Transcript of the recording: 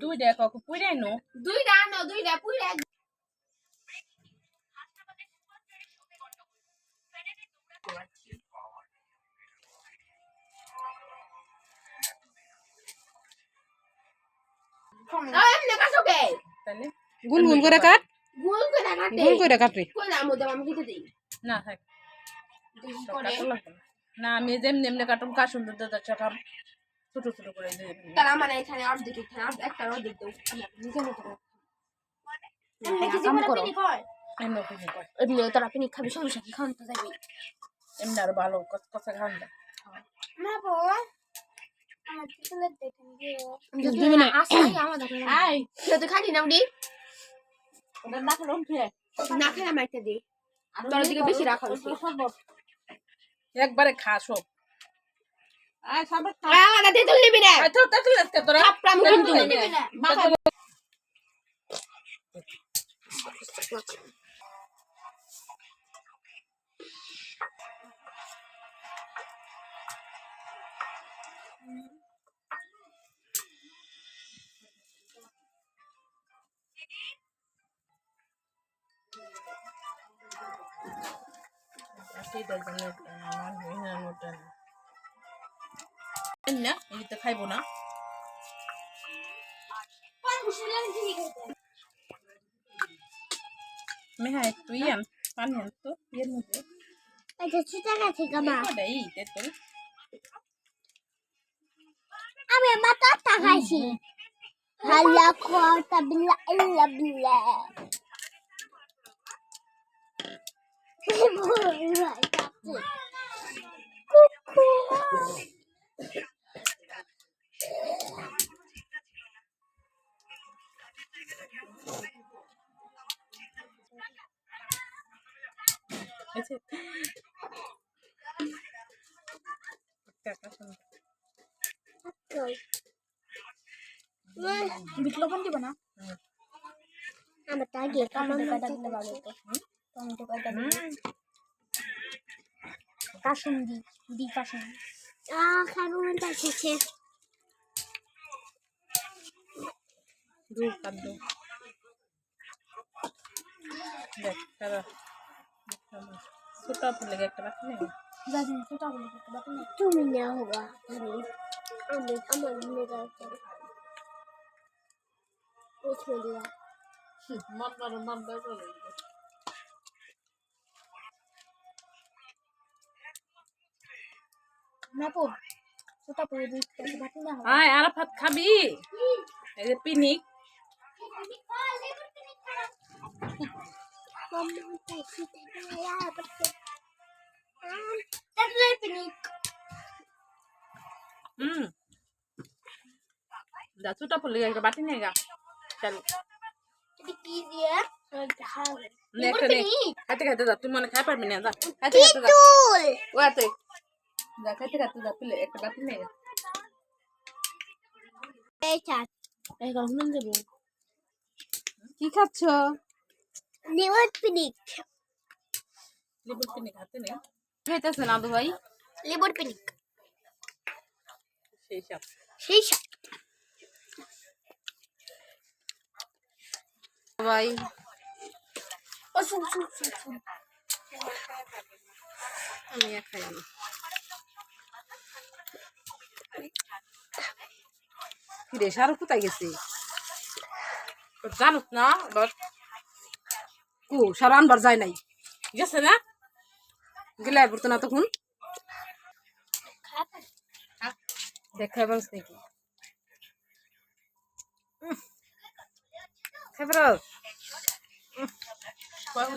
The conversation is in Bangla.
দুইটা কাউকে পুরাই নো দুইটা আনো দুইটা কে তাহলে গুল গুল করে কাট গোল করে কাটে গুল করে কাটে কইলা আমু দাও আমি কেটে দেই না থাক দেই না। না আমি যেমনি এমনি কাটুম কা সুন্দর দাদা চাকাম ছোট ছোট করে। তার আমার এখানে অর্ধেক এখানে একটা অর্ধেক মতো কাম করো এমনি খাবি খাওয়ান তো যাবি এমনি আরও ভালো কথা না দিবি না। আসলে আমার দেখো আই তুই খাটি না উডি? ওটা না খেলাম ফিরে না খেলে আমার একটা দে। তোর দিকে বেশি রাখা হয়েছে একবারে খা সব। আয় সাবার খা আলাদা তেতুল নিবি না। না মাথা না এই তো খাইবো না। মেহা একটু ইয়ান পানি তো এর মধ্যে। আচ্ছা ছোটা গাছে গামা ওটাই তেতুল আমি মাথা তাকাইছি হাল্লা কথা বিল্লা। কুকু আছে না কাটা কাটা কাসুন্দি দি কাসুন্দি। আ খাব মন চাইছে দু কাদ্দ দেখ ছোটা ফুলে একটা বাকি নেই দাদি ছোটা বলে দিতে বাকি না তুমি না হবা আমি আমি আমার মেয়েরা ওঠো দিয়া মন মারো মন দাও না পো ছোটা পরে দিতে বাকি না হবা আয় আরাফাত খাবি? এই যে পিনিক। Mama, taxi, taxi, ya, porque... হুম যা ছোটা ফুলে একটা বাটি নেই গা। চল। Jadi kia, hal. নে একটা নে খাইতে খাইতে যা তুই মনে খাই পারবি না যা। খাইতে খাইতে যা. ওয়াতে যা খাইতে খাইতে যা তুলে একটা বাটি নেই cat. এই গরম দেবো। কি খাচ্ছ? Lewat pinik. লেবুর পিনিক হাতে নেই খাইতেছে না ভাই Lewat pinik. সেই সব Shisha. ভাই Oh, sun, sun, sun, sun. আমি আর খাই না কিরে সারু কোথায় গেছে জানুস না এবার কু সারু আনবার যায় নাই গেছে না গেলে আর পড়তো না তখন দেখাই পারস নাকি খাই পারস কয়